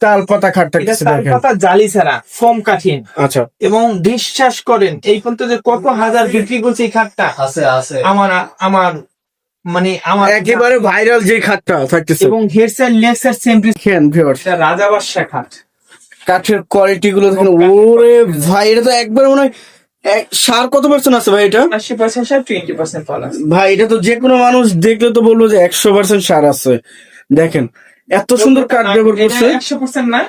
তাল পাতা খাট থাকতেছে তার পাতা জালি ছাড়া ফোম কাঠিন। আচ্ছা। এবং বিশ্বাস করেন এই পর্যন্ত যে কত হাজার বিক্রি করছে এই খাটটা? আছে আছে। আমার আমার মানে আমার একেবারে ভাইরাল যে খাটটা থাকতেছে। এবং head side leg side same দেখেন ভিউয়ার্স এটা রাজা বাদশা খাট। কাঠের কোয়ালিটি গুলো দেখেন ওরে ভাই এটা তো একবার মনে হয় এক- সার কত পার্সেন্ট আছে ভাই এটা? আশি পার্সেন্ট সার টোয়েন্টি পার্সেন্ট ভাই এটা তো যে কোনো মানুষ দেখলে তো বলব যে একশো পার্সেন্ট সার আছে। দেখেন এত সুন্দর কাঠ ব্যবহার করছে। একশো পার্সেন্ট না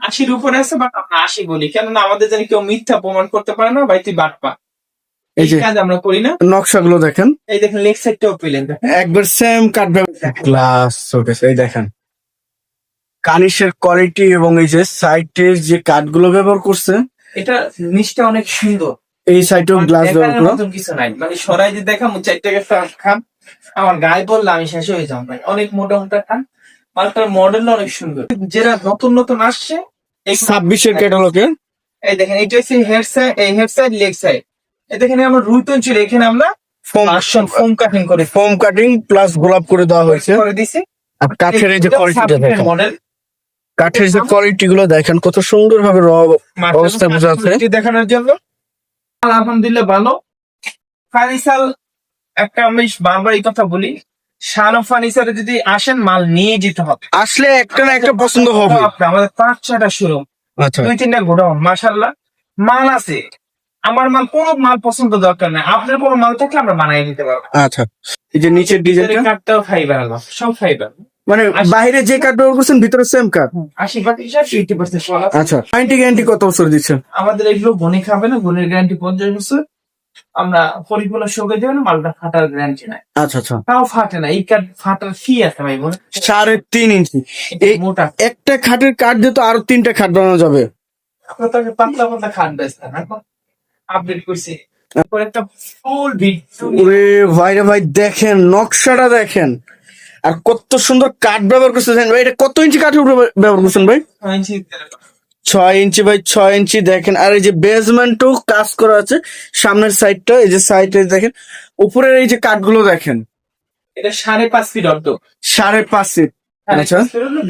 আশির উপরে আছে বাট আমরা আশি বলি। কেননা আমাদের জানি কেউ মিথ্যা প্রমাণ করতে পারে না ভাই তুই বাটপা এই যে কাজ আমরা করি না। নকশাগুলো দেখেন। এই দেখেন লেগ সাইডটাও পেলেন। একবার সেম কাঠ ব্যবহার গ্লাস শোকেস এই দেখেন। কানিশের কোয়ালিটি এবং এই যে সাইডের যে কাঠগুলো ব্যবহার করছে এটা নিচটা অনেক সুন্দর। এই সাইডেও গ্লাস ব্যবহার করা। মতন কিছু নাই। মানে সরাই যে দেখা চারটাকে খান আমার গায়ে পড়লে আমি শেষ হয়ে যাব ভাই। অনেক মোটা মোটা খান মালটার মডেল অনেক সুন্দর। যেটা নতুন নতুন আসছে ছাব্বিশের ক্যাটালগে এই দেখেন এটা হচ্ছে হেড সাইড এই হেড সাইড লেগ সাইড এই দেখেন আমরা রুইতন ছিল এখানে আমরা ফোম আসন ফোম কাটিং করে ফোম কাটিং প্লাস গোলাপ করে দেওয়া হয়েছে। করে দিছি। আর কাঠের এই যে কোয়ালিটিটা দেখেন। মডেল কাঠের যে কোয়ালিটি গুলো দেখেন কত সুন্দর ভাবে র অবস্থায় বোঝা যাচ্ছে দেখানোর জন্য। আলহামদুলিল্লাহ ভালো। ফার্নিচার একটা আমি বারবার এই কথা বলি শালো ফার্নিচারে যদি আসেন মাল নিয়ে যেতে হবে। আসলে একটা না একটা পছন্দ হবে আমাদের পাঁচ ছটা শোরুম আচ্ছা। দুই তিনটা গোডাউন মাশাল্লাহ মাল আছে। আমার মাল কোনো মাল পছন্দ দরকার নাই। আপনার কোনো মাল থাকলে আমরা বানাই দিতে পারব। আচ্ছা। এই যে নিচের ডিজাইনটা কাঠটাও ফাইবার আলাম সব ফাইবার মানে বাইরে যে কাঠ ব্যবহার করছেন ভিতরে সেম কাঠ আশি পার্সেন্ট আচ্ছা। গ্যারান্টি কত বছর দিচ্ছেন? আমাদের এগুলো বনে খাবে না বনের গ্যারান্টি পঞ্চাশ বছর। আমরা পরিপূর্ণ শোকে মালটা ফাটার গ্যারান্টি নাই। আচ্ছা আচ্ছা। তাও ফাটে না এই কাঠ ফাটার ফি আছে ভাই মনে সাড়ে তিন ইঞ্চি এই মোটা। একটা খাটের কাঠ দিয়ে তো আরও তিনটা খাট বানানো যাবে। আপনার পাতলা পাতলা খাট এখন আপডেট করছি। তারপর একটা ফুল ভিড ওরে ভাই রে ভাই দেখেন নকশাটা দেখেন। আর কত সুন্দর কাঠ ব্যবহার করছেন ভাই এটা কত ইঞ্চি কাঠের উপরে ব্যবহার করছেন ভাই? ছয় ইঞ্চি বাই ছয় ইঞ্চি দেখেন। আর এই যে বেসমেন্টও কাজ করা আছে। সামনের সাইডটা এই যে সাইডে দেখেন। উপরের এই যে কাঠগুলো দেখেন। এটা সাড়ে পাঁচ ফিট অর্ধ সাড়ে পাঁচ ফিট আচ্ছা।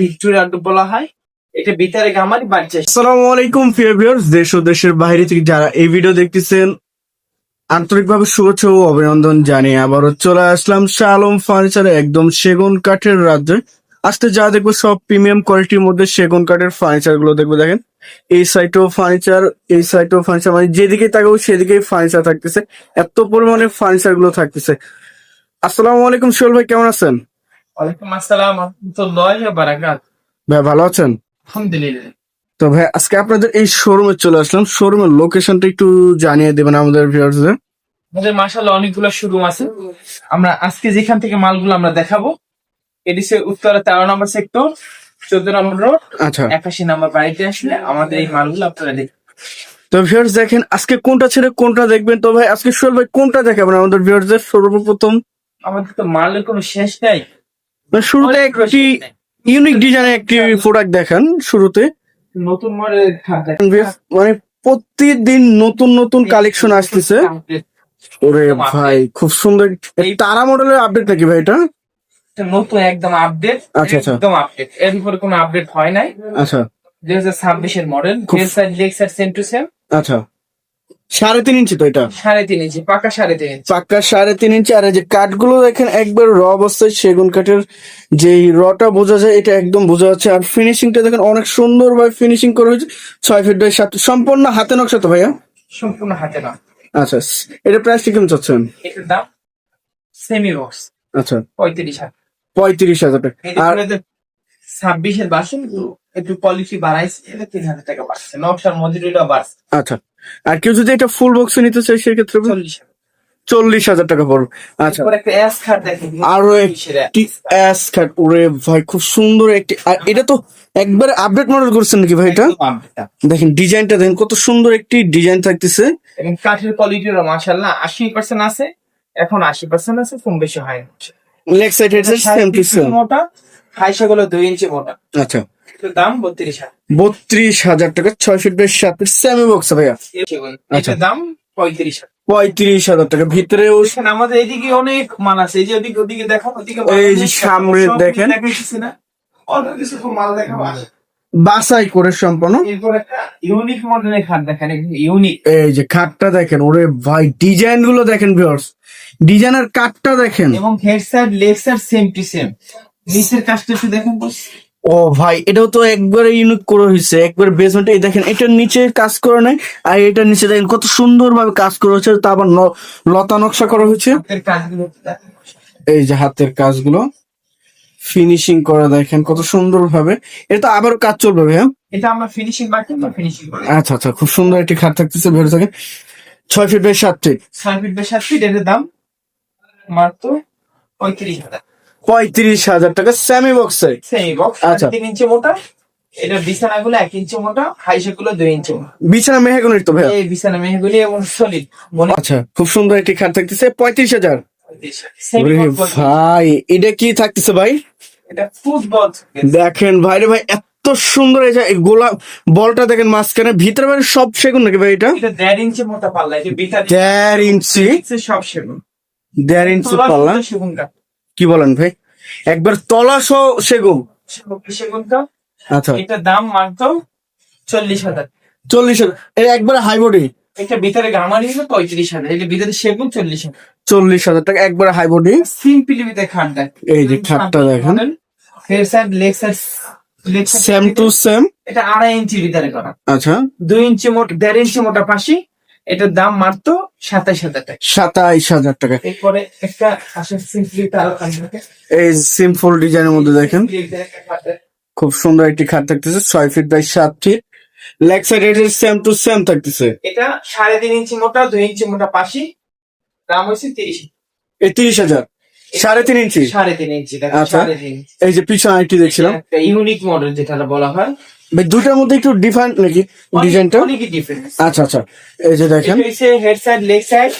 ভিক্টোরিয়া অর্ধ বলা হয়। এটা ভিতরে গামারি বাড়ছে। আসসালামু আলাইকুম প্রিয় দেশ ও দেশের বাইরে থেকে যারা এই ভিডিও দেখতেছেন আন্তরিকভাবে শুভেচ্ছা ও অভিনন্দন জানিয়ে আবারও চলে আসলাম শালম ফার্নিচারে একদম সেগুন কাঠের রাজ্যে। আজকে যা দেখব সব প্রিমিয়াম কোয়ালিটির মধ্যে সেগুন কাঠের ফার্নিচারগুলো দেখব দেখেন। এই সাইটেও ফার্নিচার এই সাইটেও ফার্নিচার মানে যেদিকে তাকাবো সেদিকেই ফার্নিচার থাকতেছে। এত পরিমাণে ফার্নিচারগুলো থাকতেছে। আসসালামু আলাইকুম সোহেল ভাই কেমন আছেন? ওয়ালাইকুম আসসালাম রহমতুল্লাহ বারাকাত। ভাই ভালো আছেন? আলহামদুলিল্লাহ। তো ভাই আজকে আপনাদের এই শোরুমে চলে আসলাম। শোরুমের লোকেশনটা একটু জানিয়ে দেবেন আমাদের ভিউয়ার্সদের আমাদের মাসাল্লাহ অনেকগুলো শোরুম আছে। আমরা আজকে যেখান থেকে মালগুলো আমরা দেখাবো এটি হচ্ছে উত্তরা তেরো নম্বর সেক্টর চোদ্দ নম্বর রোড আচ্ছা। একাশি নম্বর বাড়িতে আসলে আমাদের এই মালগুলো আপনারা দেখবেন তো ভিউয়ার্স দেখেন আজকে কোনটা ছেড়ে কোনটা দেখবেন? তো ভাই আজকে সোহেল ভাই কোনটা দেখাবেন আমাদের ভিউয়ার্সদের সর্বপ্রথম। আমাদের তো মালের কোনো শেষ নাই। শুরুতে একটি। ইউনিক ডিজাইনের একটি প্রোডাক্ট দেখান শুরুতে। নতুন। মানে প্রতিদিন নতুন নতুন কালেকশন আসতেছে। ওরে ভাই খুব সুন্দর। এই তারা মডেলের আপডেট নাকি ভাই এটা? নতুন একদম আপডেট আচ্ছা, আচ্ছা। একদম আপডেট এর উপরে কোনো আপডেট হয় নাই। আচ্ছা। দুই হাজার ছাব্বিশের model rail side leg side same to same আচ্ছা। সাড়ে তিন ইঞ্চি তো এটা? সাড়ে তিন ইঞ্চি পাকা সাড়ে তিন ইঞ্চি। পাক্কা সাড়ে তিন ইঞ্চি। আর এই যে কাঠগুলো দেখেন একবার র অবস্থায় সেগুন কাঠের যে রটা বোঝা যায় এটা একদম বোঝা যাচ্ছে। আর ফিনিশিংটা দেখেন অনেক সুন্দর ভাবে ফিনিশিং করা হয়েছে। ছয় ফিট বাই সাত সম্পূর্ণ হাতে নকশা তো ভাইয়া? সম্পূর্ণ হাতে না আচ্ছা এটা প্রাইসটা কেমন চাচ্ছেন? এটার দাম সেমি বক্স আচ্ছা। পঁয়ত্রিশ হাজার। পঁয়ত্রিশ হাজার টাকা। আর ছাব্বিশের বাসন একটু কোয়ালিটি বাড়াইছে তিন হাজার টাকা বাড়ছে। নকশার মজুরিটা বাড়ছে। আচ্ছা। আর কেউ যদি এটা ফুল বক্সে নিতে চায় সেক্ষেত্রে চল্লিশ হাজার। চল্লিশ হাজার টাকা পড়বে আচ্ছা। একটা অ্যাস খাট আরও একটি অ্যাস কাট ওরে ভাই খুব সুন্দর একটি আর এটা তো একবার আপডেট মডেল করছেন নাকি ভাই এটা। দেখেন ডিজাইনটা দেখেন কত সুন্দর একটি ডিজাইন থাকতেছে। এবং কাঠের কোয়ালিটিরও মাশাল্লাহ আশি পার্সেন্ট আছে এখন আশি পার্সেন্ট আছে কম বেশি হয় leg side head same to same মোটা হাইসা গুলো দুই ইঞ্চি মোটা। আচ্ছা। দাম বত্রিশ হাজার। বত্রিশ হাজার টাকা ছয় ফিট বাই সাত ফিট সেমি বক্স ভাইয়া। আচ্ছা। দাম পঁয়ত্রিশ হাজার। পঁয়ত্রিশ হাজার টাকা ভিতরেও আমাদের এদিকে অনেক মাল আছে এই যে ওদিকে ওদিকে দেখো ওদিকে এই যে সামনে দেখেন। অল্প কিছু মাল দেখাবো। বাসাই করে সম্পন্ন। ইউনিক মডেলের খাট দেখেন ইউনিক এই যে খাটটা দেখেন ওরে ভাই ডিজাইনগুলো দেখেন ভিউয়ার্স ডিজাইনের কাঠটা দেখেন। এবং head side left side same to same নিচের কাজটা একটু দেখেন ও ভাই এটাও তো একবারে ইউনিক করে হয়েছে। একবার বেসমেন্ট এই দেখেন এটার নিচে কাজ করে নাই আর এটার নিচে দেখেন কত সুন্দর ভাবে কাজ করা হয়েছে তারপর লতা নকশা করা হয়েছে। এই যে হাতের কাজগুলো। ফিনিশিং করা দেখেন কত সুন্দর ভাবে এটা তো আবারও কাজ চলবে হ্যাঁ এটা আমরা ফিনিশিং বাকি আমরা ফিনিশিং আচ্ছা আচ্ছা খুব সুন্দর একটি খাট থাকতেছে ভেবে থাকেন। ছয় ফিট বাই সাত ফিট ছয় ফিট বাই সাত ফিট এটার দাম মাত্র পঁয়ত্রিশ হাজার। পঁয়ত্রিশ হাজার টাকা সেমি বক্সে সেই বক্স আচ্ছা। তিন ইঞ্চি মোটা। এটা বিছানাগুলো এক ইঞ্চি মোটা হাইসে গুলো দুই ইঞ্চি বিছানা মেহেগুনির তো ভাইয়া? এই বিছানা মেহগুলি এবং সলিড আচ্ছা খুব সুন্দর একটি খাট থাকতেছে পঁয়ত্রিশ হাজার। ভাই এটা কি থাকতেছে ভাই? এটা ফুটবল। দেখেন ভাই রে ভাই এত সুন্দর এই যে গোলাপ বলটা দেখেন মাঝখানে ভিতরে মানে সব সেগুন নাকি ভাই এটা? দেড় ইঞ্চি মোটা পাল্লা দেড় ইঞ্চি সব সেগুন। দেড় ইঞ্চি পাল্লা কি বলেন ভাই? একবার তলা সহ সেগুন। সেগুন- সেগুন আচ্ছা। এটার দাম মাত্র চল্লিশ হাজার। চল্লিশ হাজার। এটা একবার হাই বডি এটা ভিতরে গামারি হলো পঁয়ত্রিশ হাজার। এটা ভিতরে সেগুন চল্লিশ হাজার। চল্লিশ হাজার টাকা। একবার হাই বডি সিম্পলি ভিতরে খাট এই যে খাটটা দেখেন। Head side leg side same to same এটা আড়াই ইঞ্চি ভিতরে করা। আচ্ছা। দুই ইঞ্চি মোট দেড় ইঞ্চি মোটা পাশি। এটার দাম মাত্র সাতাইশ হাজার টাকা। সাতাইশ হাজার টাকা। এরপরে একটা আসে সিম্পলি তার এই সিম্পল ডিজাইনের মধ্যে দেখেন। খুব সুন্দর একটি খাট থাকতেছে ছয় ফিট বাই সাত ফিট লেগ সাইড এটা সেম টু সেম থাকতেছে। এটা সাড়ে তিন ইঞ্চি মোটা দুই ইঞ্চি মোটা পাশি। দাম হয়েছে তিরিশ এই তিরিশ হাজার? সাড়ে তিন ইঞ্চি? সাড়ে তিন ইঞ্চি আচ্ছা। এই যে পিছনে আরেকটি দেখছিলাম। ইউনিক মডেল যেটা বলা হয়। দুটার মধ্যে একটু ডিফারেন্ট নাকি ডিজাইনটা অনেকই ডিফারেন্স আচ্ছা আচ্ছা। এই যে দেখেন। Head side leg side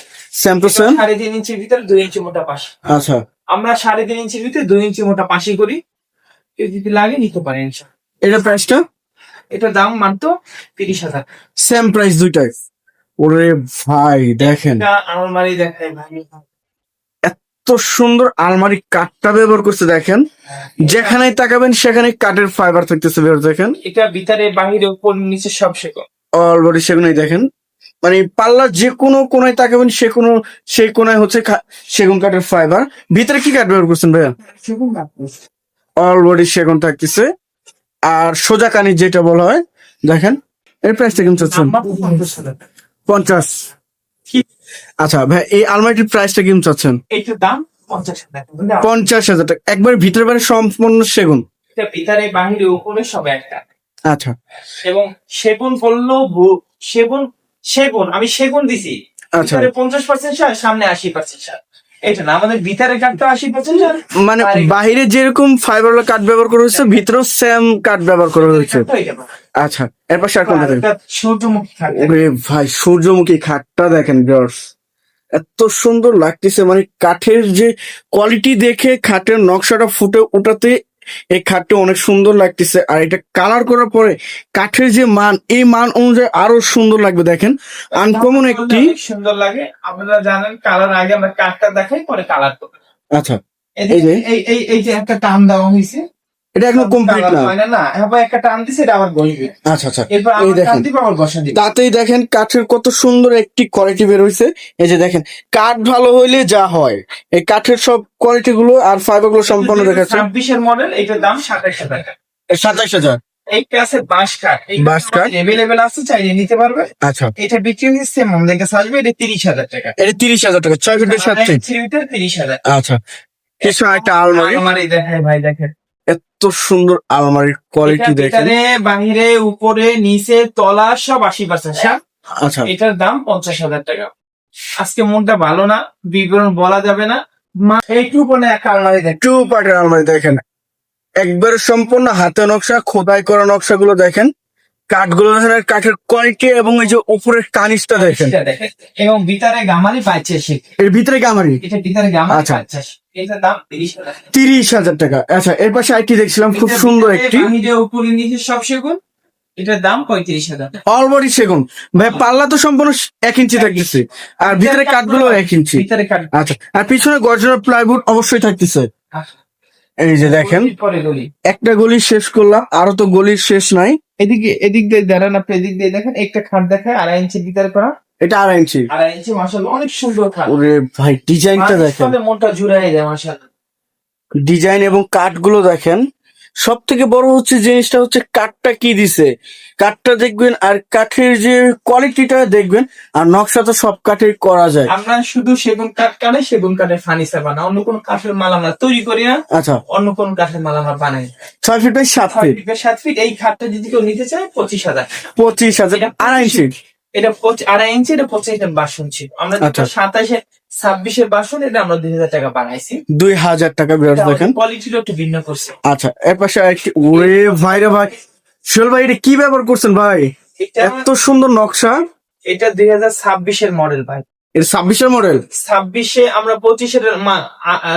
same to same সাড়ে তিন ইঞ্চির ভিতরে দুই ইঞ্চি মোটা পাশি। আচ্ছা। আমরা সাড়ে তিন ইঞ্চির ভিতরে দুই ইঞ্চি মোটা পাশি করি। কেউ যদি লাগে নিতে পারেন ইনশাল্লাহ। এটা প্রাইসটা এটার দাম মাত্র তিরিশ হাজার। সেম প্রাইস দুইটাই। ওরে ভাই দেখেন। এটা আলমারি দেখায় ভাই। এত সুন্দর আলমারি কাঠটা ব্যবহার করছে দেখেন। যেখানে তাকাবেন সেখানে কাঠের ফাইবার থাকতেছে বের দেখেন। এটা ভিতরে বাহিরে উপর নিচে সব শেখো অলরেডি সেগুলোই দেখেন। মানে পাল্লা যে কোনো কোনায় তাকাবেন সে কোনো সেই কোনায় হচ্ছে সেগুন কাঠের ফাইবার ভিতরে কি কাঠ ব্যবহার করছেন ভাইয়া? সেগুন কাঠ। অলরেডি সেগুন থাকতেছে। আর সোজা কানি যেটা বলা হয় দেখেন। এর প্রাইসটা মাত্র পঞ্চাশ আচ্ছা ভাই এই আলমারিটির প্রাইসটা কেমন চাচ্ছেন? এইটার দাম পঞ্চাশ হাজার। টাকা। পঞ্চাশ হাজার টাকা। একবার ভিতরে বাইরে সম্পূর্ণ সেগুন। এটা ভিতরে বাহিরে উপরে সব একটা। আচ্ছা। এবং সেগুন বলল সেগুন সেগুন আমি সেগুন দিছি। আচ্ছা। পঞ্চাশ পার্সেন্ট সার সামনে আশি পার্সেন্ট সার এটা না আমাদের ভিতরে কাঠটা আশি পার্সেন্ট মানে বাহিরে যেরকম ফাইবার কাঠ ব্যবহার করা হয়েছে ভিতরেও সেম কাঠ ব্যবহার করা হয়েছে। আচ্ছা এরপর আর কোনটা আর সূর্যমুখী খাট ভাই সূর্যমুখী খাটটা দেখেন গার্লস এত সুন্দর লাগতেছে মানে কাঠের যে কোয়ালিটি দেখে খাটের নকশাটা ফুটে ওঠাতে এই খাটটা অনেক সুন্দর লাগতেছে। আর এটা কালার করার পরে কাঠের যে মান এই মান অনুযায়ী আরও সুন্দর লাগবে দেখেন। আনকমন একটি সুন্দর লাগে। আপনারা জানেন কালার আগে আমরা কাঠটা দেখাই পরে কালার আচ্ছা। এই যে? এই এই যে একটা টান দেওয়া হয়েছে। এটা একদম কমপ্লিট না। হয় না এবার একটা টান দিছে এটা আবার আচ্ছা আচ্ছা। এরপর এই দেখেন। তাতেই দেখেন কাঠের কত সুন্দর একটি কোয়ালিটি বের এই যে দেখেন কাঠ ভালো হইলে যা হয় এই কাঠের সব কোয়ালিটি গুলো আর ফাইবারগুলো সম্পূর্ণ দেখাচ্ছে। ছাব্বিশের মডেল এটার দাম সাতাশ হাজার টাকা। সাতাইশ হাজার? এইটা আছে বাঁশ কাঠ বাঁশ কাঠ? এভেলেবেল আছে চাইলে নিতে পারবে। আচ্ছা। এটা বিক্রি হচ্ছে আমাদের কাছে আসবে এটা তিরিশ হাজার টাকা। এটা তিরিশ হাজার টাকা ফিটের আচ্ছা। কিছু একটা আলমারি। আলমারি দেখায় ভাই দেখেন এত সুন্দর আলমারির কোয়ালিটি দেখেন। বাহিরে উপরে নিচে তলা সব আশি পার্সেন্ট আচ্ছা। এটার দাম পঞ্চাশ হাজার টাকা। আজকে মনটা ভালো না বিবরণ বলা যাবে না। বলে এক আলমারি টু পার্টের আলমারি দেখেন। একবার সম্পূর্ণ হাতে নকশা খোদাই করা নকশা গুলো দেখেন। কাঠগুলো দেখেন কাঠের কোয়ালিটি এবং এই যে উপরের কানিসটা দেখেন। এবং ভিতরে গামারি পাইছে সে। এর ভিতরে গামারি? এটা ভিতরে গামারি আচ্ছা। তিরিশ হাজার টাকা। আচ্ছা এর পাশে আইটি দেখছিলাম খুব সুন্দর একটি। উপরে নিচে সব সেগুন এটার দাম পঁয়ত্রিশ হাজার অলবডি সেগুন। ভাই পাল্লা তো সম্পূর্ণ এক ইঞ্চি থাকতেছে। আর ভিতরে কাঠগুলো এক ইঞ্চি। ভিতরে কাঠ আচ্ছা আর পিছনে গর্জনের প্লাইউড অবশ্যই থাকতেছে। এই যে দেখেন একটা গলি শেষ করলাম আরও তো গলির শেষ নাই। এদিকে এদিক দিয়ে দাঁড়ান আপনি এদিক দিয়ে দেখেন একটা খাট দেখায় আড়াই ইঞ্চি ভিতরে করা। এটা আড়াই ইঞ্চি। আড়াই ইঞ্চি মাসাল্লাহ অনেক সুন্দর খাট। ওরে ভাই ডিজাইনটা দেখেন। মনটা জুড়াই যায় মাসাল্লাহ ডিজাইন এবং কাঠগুলো দেখেন। সব থেকে বড় হচ্ছে জিনিসটা হচ্ছে কাঠটা কি দিছে? কাঠটা দেখবেন আর কাঠের যে কোয়ালিটিটা দেখবেন আর নকশা তো সব কাঠের করা যায়। আমরা শুধু সেগুন কাঠ কাটে সেগুন কাঠের ফার্নিচার বানাই। অন্য কোনো কাঠের মাল আমরা তৈরি করি না। আচ্ছা। অন্য কোনো কাঠের মাল আমরা বানাই। ছয় ফিট বাই সাত ফিট। ফিট সাত ফিট এই খাটটা যদি কেউ নিতে চায় পঁচিশ হাজার পঁচিশ হাজার আড়াই ইঞ্চি এটা আড়াই ইঞ্চি এটা পঁচিশ হাজার বাসন ছিল। আমরা আচ্ছা। সাতাশে ছাব্বিশের বাসন এটা আমরা দুই হাজার টাকা বানাইছি দুই হাজার টাকা বিরাট দেখেন। কোয়ালিটিটা একটু ভিন্ন করছে। আচ্ছা এর পাশে আরেকটি ওরে ভাই রে ভাই। সোহেল ভাই এটা কি ব্যবহার করছেন ভাই? এত সুন্দর নকশা। এটা দুই হাজার ছাব্বিশের মডেল ভাই। এটা ছাব্বিশের মডেল ছাব্বিশে আমরা পঁচিশের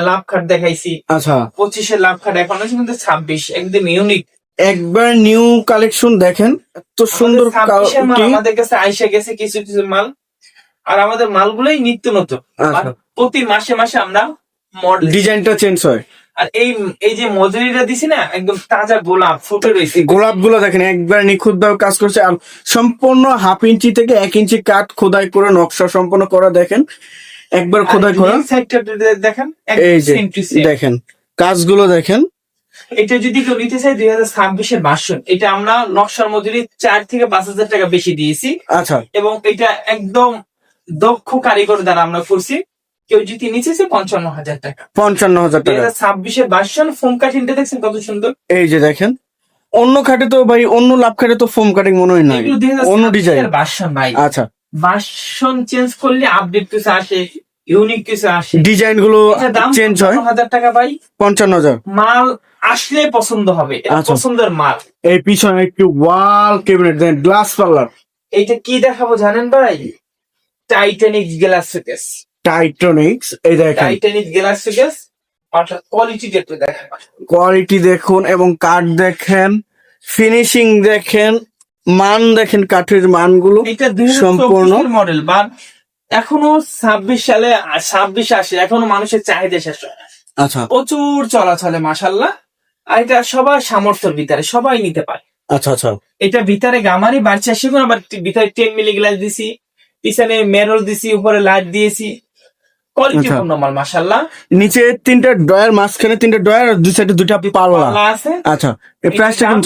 লাভ খাট দেখাইছি। আচ্ছা। পঁচিশের লাভ খাট এখন আছে কিন্তু ছাব্বিশ একদম ইউনিক একবার নিউ কালেকশন দেখেন এত সুন্দর। আমাদের কাছে আইসা গেছে কিছু কিছু মাল। আর আমাদের মালগুলোই নিত্য নতুন। আচ্ছা। প্রতি মাসে মাসে আমরা মডেল ডিজাইনটা চেঞ্জ হয়। আর এই এই যে মজুরিটা দিছি না একদম তাজা গোলাপ ফুটে রয়েছে। গোলাপগুলো দেখেন একবার নিখুঁত ভাবে কাজ করছে। আর সম্পূর্ণ হাফ ইঞ্চি থেকে এক ইঞ্চি কাঠ খোদাই করে নকশা সম্পন্ন করা দেখেন। একবার খোদাই করা। দেখেন এই যে। দেখেন কাজগুলো দেখেন। এটা যদি কেউ নিতে চায় দুই হাজার ছাব্বিশের বাসন এটা আমরা নকশার মজুরি চার থেকে পাঁচ হাজার টাকা বেশি দিয়েছি। আচ্ছা। এবং এটা একদম দক্ষ কারিগর দ্বারা আমরা করছি। কেউ যদি নিচে চায় পঞ্চান্ন হাজার টাকা। পঞ্চান্ন হাজার টাকা। ছাব্বিশের বাসন ফোম কাঠিনটা দেখছেন কত সুন্দর? এই যে দেখেন অন্য খাটে তো ভাই অন্য লাভ খাটে তো ফোম কাটিং মনে হয় হাজার অন্য ডিজাইন বাসন ভাই। আচ্ছা। বাসন চেঞ্জ করলে আপডেট কিছু আসে ইউনিক কিছু আসে। ডিজাইনগুলো চেঞ্জ হয়। হাজার টাকা ভাই। পঞ্চান্ন হাজার। মাল আসলে পছন্দ হবে আচ্ছা। পছন্দের মাল। এই পিছনে একটু ওয়াল ক্যাবিনেট দেন গ্লাস পার্লার এইটা কি দেখাবো জানেন ভাই? টাইটানিক গ্লাস শোকেস টাইটনিক্স এই দেখেন। টাইটানিক গ্লাস শোকেস অর্থাৎ কোয়ালিটি একটু দেখেন। কোয়ালিটি দেখুন এবং কাঠ দেখেন ফিনিশিং দেখেন মান দেখেন কাঠের মানগুলো সম্পূর্ণ। মডেল বা এখনও ছাব্বিশ সালে ছাব্বিশ আসে এখনও মানুষের চাহিদা শেষ হয় আচ্ছা। প্রচুর চলাচলে মাসাল্লাহ আর এটা সবার সামর্থ্যের ভিতরে সবাই নিতে পারে। আচ্ছা আচ্ছা। এটা ভিতরে গামারি বাড়ছে সেগুলো আবার ভিতরে টেন মিলি গ্লাস দিছি পিছনে মেরল দিছি উপরে লাইট দিয়েছি। আচ্ছা। মাল মাসাল্লাহ নিচে তিনটা ডয়ার মাঝখানে তিনটা ডয়ার আর দুই সাইডে দুইটা পাল্লা। পাল্লা আছে। আচ্ছা এই প্রাইসটা কেমন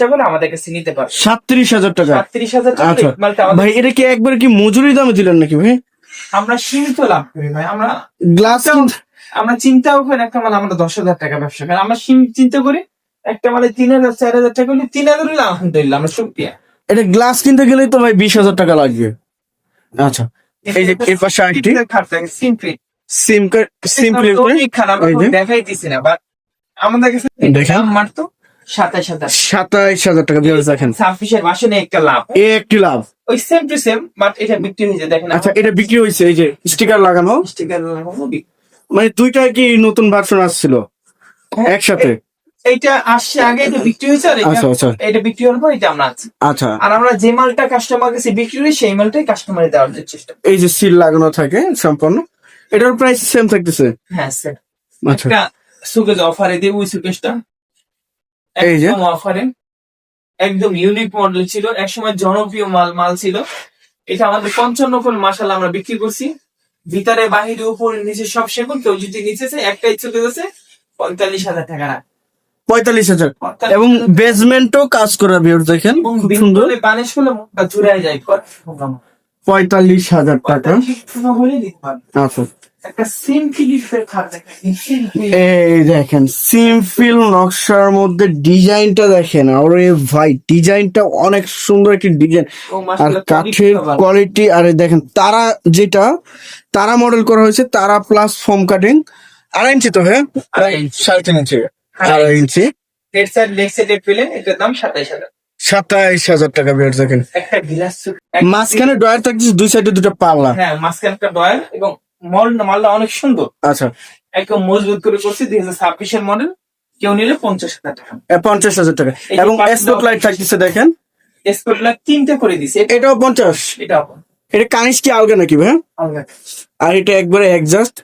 টাকা আমাদের কাছে নিতে পারবে সাতত্রিশ হাজার টাকা। সাতত্রিশ হাজার টাকা আচ্ছা। মালটা ভাই এটা কি একবার কি মজুরি দামে দিলেন নাকি ভাই? আমরা সীমিত লাভ করি ভাই আমরা গ্লাস আমরা চিন্তাও করি একটা মাল আমরা দশ হাজার টাকা ব্যবসা করি। আমরা চিন্তা করি একটা মালে তিন হাজার চার হাজার টাকা হলে তিন হাজার হলে আলহামদুলিল্লাহ আমরা শুক্রিয়া এটা গ্লাস কিনতে গেলেই তো ভাই বিশ হাজার টাকা লাগবে। আচ্ছা এই যে এর পাশে আরেকটি। সিম্পলি সিম কার্ড সিম্পলি খারাপ এই দেখাই দিছি না বাট আমাদের কাছে দেখেন। দাম মারতো সাতাশ হাজার। সাতাইশ হাজার টাকা বিয়ার দেখেন। ছাব্বিশের বাসনে একটা লাভ। এ একটি লাভ। ওই সেম টু সেম বাট এটা বিক্রি হয়েছে দেখেন। আচ্ছা এটা বিক্রি হয়েছে এই যে স্টিকার লাগানো। স্টিকার লাগানো। মানে দুইটা কি নতুন ভার্সন আসছিল? একসাথে? এইটা আসছে আগে এটা বিক্রি হয়েছে আর এটা- আচ্ছা। আচ্ছা এটা বিক্রি হওয়ার পর এটা আমরা আছি। আচ্ছা। আর আমরা যে মালটা কাস্টমার কাছে বিক্রি করি সেই মালটাই কাস্টমারে দেওয়ার চেষ্টা। এই যে সিল লাগানো থাকে সম্পূর্ণ এটার প্রাইস সেম থাকতেছে? হ্যাঁ স্যার আচ্ছা। একটা সুকেজ অফারে দিয়ে ওই সুকেজটা এই যে। অফারে একদম ইউনিক মডেল ছিল। একসময় জনপ্রিয় মাল মাল ছিল। এটা আমাদের পঞ্চান্ন কোন মাসাল আমরা বিক্রি করছি। ভিতরে বাহিরে উপরে নিচে সব সেগুন কেউ যদি নিচে চায় একটাই চলে গেছে পঁয়তাল্লিশ হাজার টাকা রাখ। পঁয়তাল্লিশ হাজার। এবং বেসমেন্টও কাজ করা বিয়ার দেখেন সুন্দর। বানিশ করলে মুখটা জুড়ে যায় পঁয়তাল্লিশ হাজার টাকা। আচ্ছা। এই দেখেন সিম্পল নকশার মধ্যে ডিজাইনটা দেখেন আরে ভাই ডিজাইনটা অনেক সুন্দর একটি ডিজাইন। আর কাঠের কোয়ালিটি আর দেখেন তারা যেটা তারা মডেল করা হয়েছে তারা প্লাস ফোম কাটিং আড়াই ইঞ্চি তো হ্যাঁ? আড়াই ইঞ্চি। সাড়ে তিন ইঞ্চি। আড়াই ইঞ্চি। হেড সাইড লেগ সাইডে পেলে এটার দাম সাতাইশ হাজার। সাতাইশ হাজার টাকা বের দেখেন। মাঝখানে ড্রয়ার থাকছে দুই সাইডে দুটো পাল্লা। হ্যাঁ মাঝখানে একটা ডয়ার এবং মল মালটা অনেক সুন্দর। আচ্ছা। একদম মজবুত করে করছি দুই হাজার ছাব্বিশের মডেল কেউ নিলে পঞ্চাশ হাজার টাকা। পঞ্চাশ হাজার টাকা। এবং স্পট লাইট থাকতেছে দেখেন। স্পটলা তিনটে করে দিছে। এটাও পঞ্চাশ? এটা এটা কানিস কি আলগা নাকি ভাই? আলাদা আর এটা একবারে একজাস্ট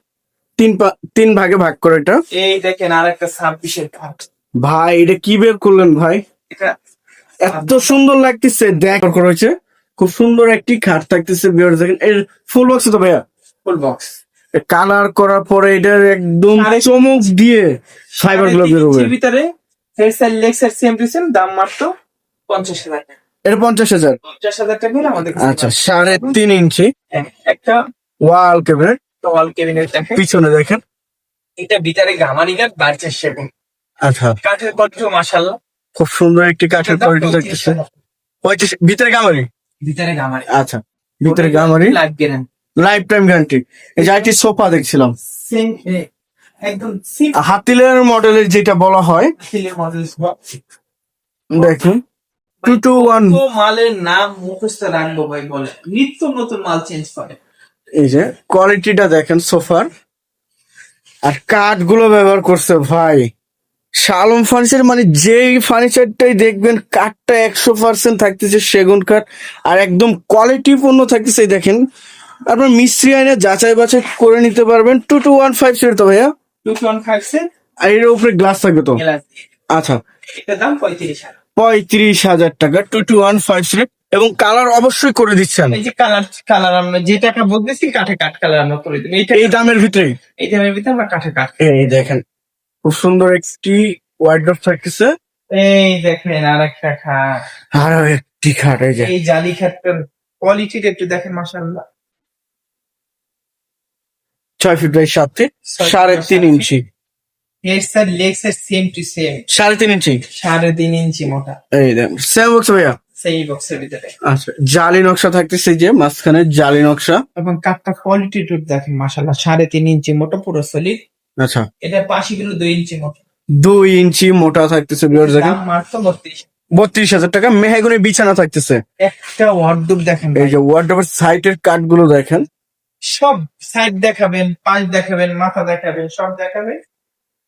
তিন তিন ভাগে ভাগ করে এটা। এই দেখেন আর একটা ছাব্বিশের কাঠ ভাই এটা কি বের করলেন ভাই? এটা এত সুন্দর লাগতেছে দেখ করা খুব সুন্দর একটি খাট থাকতেছে বিয়ার দেখেন। এর ফুল বক্স তো ভাইয়া। ফুল বক্স কালার করার পরে এটার একদম চমক দিয়ে ফাইবারগুলো বেরোবে। ভিতরে লেক্সার সেম টু সেম দাম মাত্র হাজার টাকা। আমাদের আচ্ছা সাড়ে তিন ইঞ্চি। হ্যাঁ, একটা ওয়াল ক্যাবিনেট ওয়াল কেবিনেট দেখেন। পিছনে দেখেন। এটা ভিতরে গামারি কাঠ বাড়ছে সেগুন আচ্ছা। কাঠের কত মাসাল্লাহ খুব সুন্দর একটি কাঠের কোয়ালিটি থাকতেছে পঁয়ত্রিশ ভিতরে গামারি ভিতরে গামারি আচ্ছা ভিতরে গামারি life guarantee life time guarantee এই যে একটি সোফা দেখছিলাম। একদম হাতিলের মডেলের যেটা বলা হয় দেখুন। টু টু ওয়ান মালের নাম মুখস্থ রাখব ভাই বলে নিত্য নতুন মাল চেঞ্জ করে। এই যে কোয়ালিটিটা দেখেন সোফার। আর কাঠগুলো ব্যবহার করছে ভাই। শালম ফার্নিচার মানে যেই ফার্নিচারটাই দেখবেন কাঠটা একশো পার্সেন্ট থাকতেছে সেগুন কাঠ। আর একদম কোয়ালিটি পূর্ণ থাকতেছে দেখেন। আপনার মিস্ত্রি আইনে যাচাই বাছাই করে নিতে পারবেন। Two two one five set তো ভাইয়া? Two two one five set আর এর উপরে গ্লাস থাকবে তো? আচ্ছা। এটার দাম পঁয়ত্রিশ হাজার। পঁয়ত্রিশ হাজার টাকা two two one five set এবং কালার অবশ্যই করে দিচ্ছেন। এই যে কালার কালার আমরা যে টাকা বলতেছি কাঠে কাঠ কালার আমরা করে এইটা এই দামের ভিতরে? এই দামের ভিতরে আমরা কাঠে কাঠ এই দেখেন খুব সুন্দর একটি ওয়াইড্রপ থাকতেছে। এই দেখেন আর একটা খাট। আর একটি খাট এই যে। এই জালি খাটটার কোয়ালিটিটা একটু দেখেন মাসাল্লাহ ছয় ফিট বাই সাত ফিট সাড়ে তিন ইঞ্চি। সাড়ে তিন ইঞ্চি? সাড়ে তিন ইঞ্চি মোটা। এই দেখেন সেম বক্স ভাইয়া? সেই বক্সের ভিতরে। আচ্ছা জালি নকশা থাকতেছে যে মাঝখানে জালি নকশা। এবং কাঠটা কোয়ালিটি দেখেন মাসাল্লাহ সাড়ে তিন ইঞ্চি মোটা পুরো সলিড আচ্ছা। এটা পাশিগুলো দুই ইঞ্চি মোটা। দুই ইঞ্চি মোটা থাকতেছে বিয়ার দেখেন। মাত্র বত্রিশ। বত্রিশ হাজার টাকা মেহাগুনি বিছানা থাকতেছে। একটা ওয়ার্ডরোব দেখেন এই যে ওয়ার্ড্রপের সাইডের কাঠগুলো দেখেন। সব সাইড দেখাবেন পাশ দেখাবেন মাথা দেখাবেন সব দেখাবেন।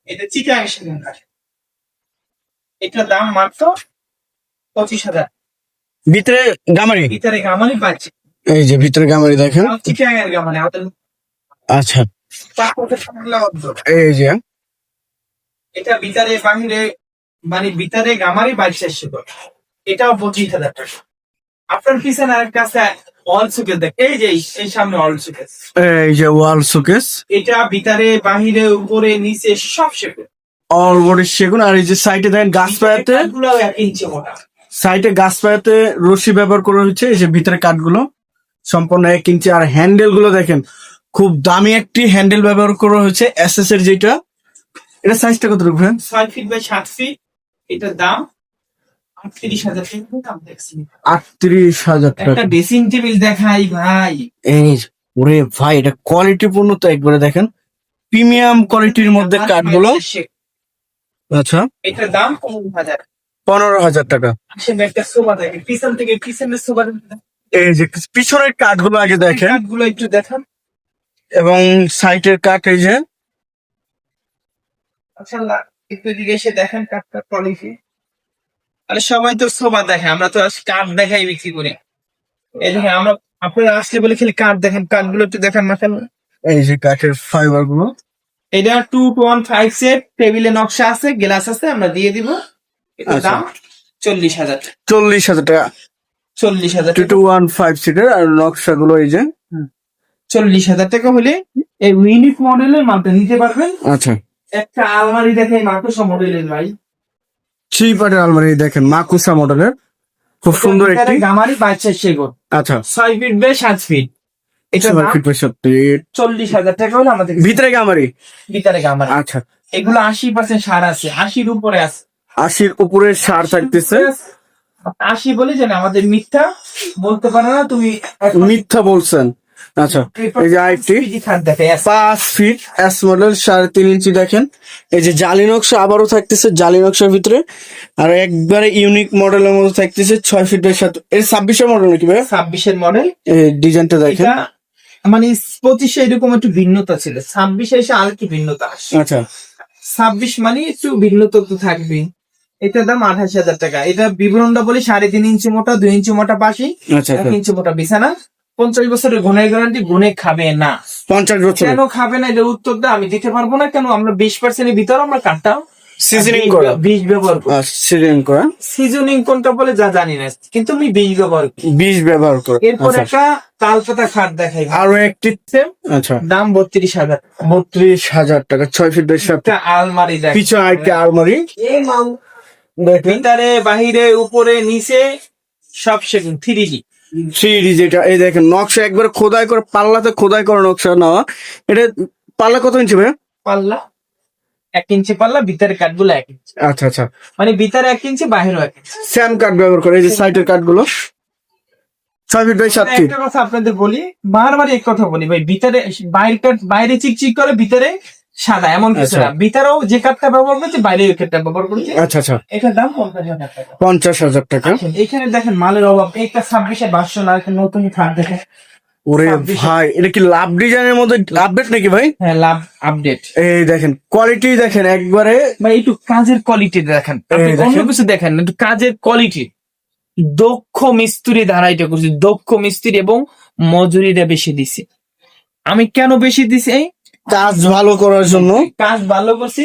এটা চিটাং সেগুন কাঠ। এটার দাম মাত্র পঁচিশ হাজার। ভিতরে গামারি? ভিতরে গামারি পাচ্ছে। এই যে ভিতরে গামারি দেখেন। চিটাং এর গামানি আচ্ছা। এই যে। এটা ভিতরে বাহিরে মানে ভিতরে গামারি বাইশ চারশো এটাও পঁচিশ হাজার টাকা। আপনার পিছনে আরেকটা আছে অল সুকেস দেখ এই যে এই- সামনে সুকেস এই যে ওয়াল এটা ভিতরে বাহিরে উপরে নিচে সব শেপে অল বডি সেগুন আর এই যে সাইডে দেখেন গাছ পায়াতে ইঞ্চি মোটা। সাইডে গাছ পায়াতে রশি ব্যবহার করা হয়েছে এই যে ভিতরে কাঠগুলো। সম্পূর্ণ এক ইঞ্চি আর হ্যান্ডেলগুলো দেখেন খুব দামি একটি হ্যান্ডেল ব্যবহার করা হয়েছে এস এস এর যেটা। এটা সাইজটা কত রূপ ছয় ফিট বাই সাত ফিট এটার দাম আটত্রিশ হাজার টাকা দাম দেখছি। আটত্রিশ হাজার একটা ড্রেসিং টেবিল দেখাই ভাই। এই ওরে ভাই এটা কোয়ালিটি পূর্ণ তো একবারে দেখেন। প্রিমিয়াম কোয়ালিটির মধ্যে কাঠগুলো আচ্ছা। এটার দাম পনেরো হাজার। পনেরো হাজার টাকা। আসলে একটা সোফা দেখে পিছন থেকে পিছনের সোফা এই যে পিছনের কাঠগুলো আগে দেখেন। গুলো একটু দেখান। এবং সাইটের কাঠ এই যে। মাশাআল্লাহ একটু দিকে এসে দেখেন কাঠটা কোয়ালিটি আরে সবাই তো সোফা দেখে আমরা তো কাঠ দেখাই বিক্রি করি। এই দেখেন আমরা আপনারা আসলে বলে খেলে কাঠ দেখেন কাঠগুলো একটু দেখেন মাশাআল্লাহ এই যে কাঠের ফাইবারগুলো এটা টু ওয়ান ফাইভ সেট টেবিলে নকশা আছে গ্লাস আছে আমরা দিয়ে দিব। এটার আচ্ছা। দাম চল্লিশ হাজার চল্লিশ হাজার টাকা। চল্লিশ হাজার টু টু ওয়ান ফাইভ সিটের আর নকশা গুলো এই যে। চল্লিশ হাজার টাকা হলে এই ইউনিক মডেলের মালটা নিতে পারবেন। আচ্ছা। একটা আলমারি দেখে মাকড়সা মডেলের ভাই। থ্রি পার্টের আলমারি দেখেন মাকুসা মডেলের। খুব সুন্দর একটি গামারি বাচ্চা সেগুন। আচ্ছা। ছয় ফিট বাই সাত ফিট। এটা ফিট বাই সাত ফিট। চল্লিশ হাজার টাকা হলে আমাদের ভিতরে গামারি? ভিতরে গামারি। আচ্ছা। এগুলো আশি পার্সেন্ট সার আছে। আশির উপরে আছে। আশির উপরে সার থাকতেছে। আশি বলে আমাদের মিথ্যা বলতে পারো না তুমি মিথ্যা বলছেন। আচ্ছা এই যে আরেকটি। পাঁচ ফিট এস মডেল সাড়ে তিন ইঞ্চি দেখেন। এই যে জালি নকশা আবারও থাকতেছে জালি নকশার ভিতরে। আর একবারে ইউনিক মডেলের মধ্যে থাকতেছে ছয় ফিট বাই সাত এর ছাব্বিশের মডেল নাকি ভাই ছাব্বিশের মডেল এই ডিজাইনটা দেখেন। মানে পঁচিশে এরকম একটু ভিন্নতা ছিল। ছাব্বিশে এসে আর একটু ভিন্নতা আচ্ছা। ছাব্বিশ মানে একটু ভিন্নতা তো থাকবে। এটার দাম আঠাশ হাজার টাকা। এটা বিবরণটা বলি সাড়ে তিন ইঞ্চি মোটা দুই ইঞ্চি মোটা পাশি আচ্ছা এক আচ্ছা। ইঞ্চি মোটা বিছানা। পঞ্চাশ বছরের গুণের গ্যারান্টি গুণে খাবে না। পঞ্চাশ বছর কেন খাবে না এটা উত্তরটা আমি দিতে পারব না কেন? আমরা বিশ পার্সেন্টের ভিতরে আমরা কাঠটা সিজনিং করা। বীজ ব্যবহার করি। সিজনিং করা। সিজনিং কোনটা বলে যা জানি না কিন্তু আমি বীজ ব্যবহার করি। বীজ ব্যবহার করা। এরপর আচ্ছা। একটা তালপাতা খাট দেখাই। আরও একটি আচ্ছা। দাম বত্রিশ হাজার। বত্রিশ হাজার টাকা ছয় ফিট বাই সাত একটা আলমারি দেখ পিছনে একটা আলমারি। দেখেন ভিতরে বাহিরে উপরে নিচে সব সেগুন থ্রি জি থ্রি যেটা এই দেখেন নকশা একবার খোদাই করে পাল্লাতে খোদাই করা নকশা নেওয়া। এটা পাল্লা কত ইঞ্চি ভাই পাল্লা এক ইঞ্চি পাল্লা ভিতরে কাঠগুলো এক ইঞ্চি। আচ্ছা আচ্ছা। মানে ভিতরে এক ইঞ্চি বাহিরও এক ইঞ্চি। স্যাম কাঠ ব্যবহার করে এই যে সাইটের কাঠগুলো। ছয় ফিট বাই সাত ফিট একটা কথা আপনাদের বলি বারবার এক কথা বলি ভাই ভিতরে বাইরে বাইরে চিকচিক করে ভিতরে সাদা এমন কিছু আচ্ছা। না। ভিতরেও যে কাঠটা ব্যবহার করছে বাইরে ওই কাঠটা ব্যবহার করছে। আচ্ছা আচ্ছা। এটার দাম পঞ্চাশ হাজার টাকা। পঞ্চাশ হাজার টাকা। এখানে দেখেন মালের অভাব। একটা ছাব্বিশে বাসশো না একটা নতুন খাট দেখেন। ওরে ভাই এটা কি লাভ ডিজাইনের মধ্যে আপডেট নাকি ভাই? হ্যাঁ লাভ আপডেট এই দেখেন কোয়ালিটি দেখেন একবারে। ভাই একটু কাজের কোয়ালিটি দেখেন। অন্য কিছু দেখেন একটু কাজের কোয়ালিটি দক্ষ মিস্ত্রি দ্বারা এটা করছি। দক্ষ মিস্ত্রি এবং মজুরিটা বেশি দিছি। আমি কেন বেশি দিছি এই? কাজ ভালো করার জন্য? কাজ ভালো করছি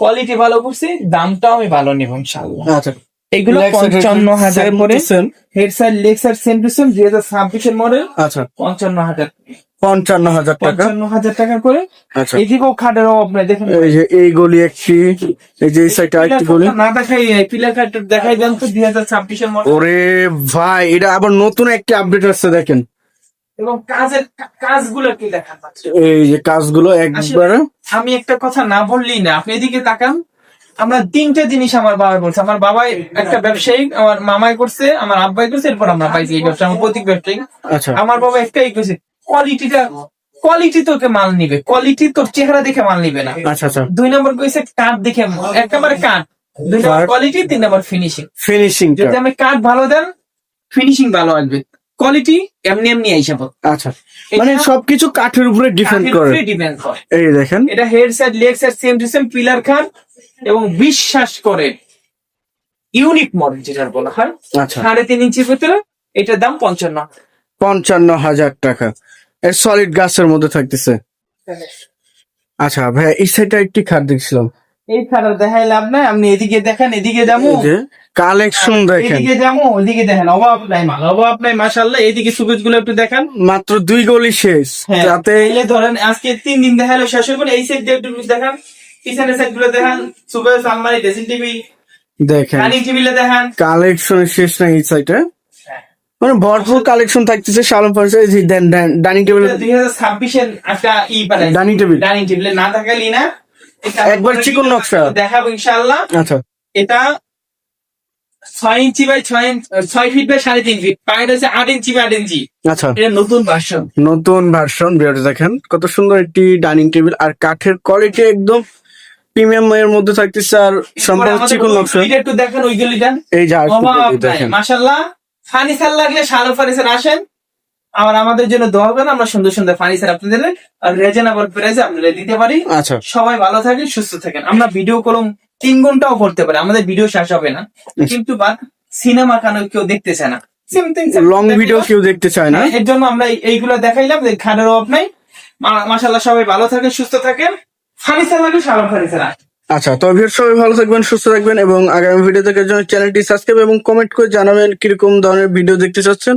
কোয়ালিটি ভালো করছি দামটাও আমি ভালো নেব ইনশাল্লাহ আচ্ছা। এগুলো পঞ্চান্ন হাজার করে। Same head side leg side same to same দুই হাজার ছাব্বিশের মডেল আচ্ছা। পঞ্চান্ন হাজার। পঞ্চান্ন হাজার টাকা? পঞ্চান্ন হাজার টাকা করে। আচ্ছা। এদিকেও খাটের অভাব নাই দেখেন এই যে এই গলি একটি এই যে এই সাইডে আরেকটি গলি? না দেখাই পিলার কাট দেখাই দেন তো দুই হাজার ছাব্বিশের মডেল ওরে ভাই এটা আবার নতুন একটি আপডেট আসছে দেখেন। এবং কাজের কাজগুলো কি দেখান এই যে কাজগুলো একবারে। আমি একটা কথা না বললেই না আপনি এদিকে তাকান। আমরা তিনটা জিনিস আমার বাবা বলছে। আমার বাবাই একটা ব্যবসায়ী আমার মামাই করছে আমার আব্বাই করছে এরপর আমরা পাইছি এই ব্যবসা আমার প্রতীক ব্যবসায়ী। আচ্ছা। আমার বাবা একটাই করছে কোয়ালিটিটা কোয়ালিটি তোকে মাল নিবে। কোয়ালিটি তোর চেহারা দেখে মাল নিবে না। আচ্ছা আচ্ছা। দুই নম্বর কইছে কাঠ দেখে একেবারে কাঠ দুই নম্বর কোয়ালিটি তিন নম্বর ফিনিশিং ফিনিশিংটা যদি আমি কাঠ ভালো দেন ফিনিশিং ভালো আসবে। কোয়ালিটি এমনি এমনি আইসাব আচ্ছা। মানে সবকিছু কাঠের উপরে ডিপেন্ড করে। ডিপেন্ড করে। এই দেখেন। এটা head side leg side same to same pillar খান এবং বিশ্বাস করে। ইউনিক মডেল যেটা বলা হয়। আচ্ছা। সাড়ে তিন ইঞ্চির ভিতরে এটার দাম পঞ্চান্ন। পঞ্চান্ন হাজার টাকা। এর সলিড গাছের মধ্যে থাকতেছে। আচ্ছা ভাই এই সাইডটা একটি খাট দেখছিলাম। এই খারাপ দেখাই লাভ নাই আপনি এদিকে দেখেন এদিকে যাব কালেকশন দেখেন এদিকে যাব ওইদিকে দেখেন অভাব নাই মাল অভাব নাই মাসাল্লাহ এইদিকে সুবেজগুলো একটু দেখান। মাত্র দুই গলি শেষ হ্যাঁ যাতে তাইলে ধরেন আজকে তিন দিন দেখাল শেষ হয়ে গেলো এই সাইড দিয়ে একটু দেখান পিছনের সাইডগুলো দেখান সুবেজ আলমারি ড্রেসিং টিভি দেখেন। ডাইনিং টেবিলে দেখান। কালেকশন শেষ না এই সাইডে হ্যাঁ। মানে ভরপুর কালেকশন থাকতেছে ফার্নিচার এই ডাইনিং টেবিল দুই হাজার ছাব্বিশের একটা ই পাঠাই ডাইনিং টেবিল ডাইনিং টেবিলে না দেখালি না একবার চিকন নকশা। দেখাবো ইনশাল্লাহ আচ্ছা। এটা ছয় ইঞ্চি বাই ছয় ছয় ফিট বাই সাড়ে তিন ফিট পায়ের হচ্ছে আট ইঞ্চি বাই আট ইঞ্চি। আচ্ছা। এটা নতুন ভার্সন নতুন ভার্সন দেখেন। কত সুন্দর একটি ডাইনিং টেবিল আর কাঠের কোয়ালিটি একদম প্রিমিয়াম এর মধ্যে থাকতেছে আর সম্পূর্ণ চিকন নকশা। এটা একটু দেখেন ওই গলিটা এই যে দেখেন। মাসাল্লাহ ফার্নিচার লাগলে শালো ফার্নিচার আসেন। আর আমাদের জন্য দোয়া করেন আমরা সুন্দর সুন্দর ফার্নিচার আপনাদের রিজনেবল প্রাইসে আপনাদের দিতে পারি। আচ্ছা। সবাই ভালো থাকেন সুস্থ থাকেন। আমরা ভিডিও কলম তিন ঘন্টাও করতে পারি আমাদের ভিডিও শেষ হবে না। কিন্তু বা সিনেমা কেন কেউ দেখতেছে না? Same thing, same long video কেউ দেখতে চায় না। এর জন্য আমরা এই- এইগুলো দেখাইলাম যে খাটের অভাব নাই। মাসাল্লাহ সবাই ভালো থাকেন সুস্থ থাকেন। ফার্নিচার লাগবে সালাম ফার্নিচার আচ্ছা তো ভিউয়ার সবাই ভালো থাকবেন সুস্থ থাকবেন এবং আগামী ভিডিও দেখার জন্য চ্যানেলটি সাবস্ক্রাইব এবং কমেন্ট করে জানাবেন কীরকম ধরনের ভিডিও দেখতে চাচ্ছেন।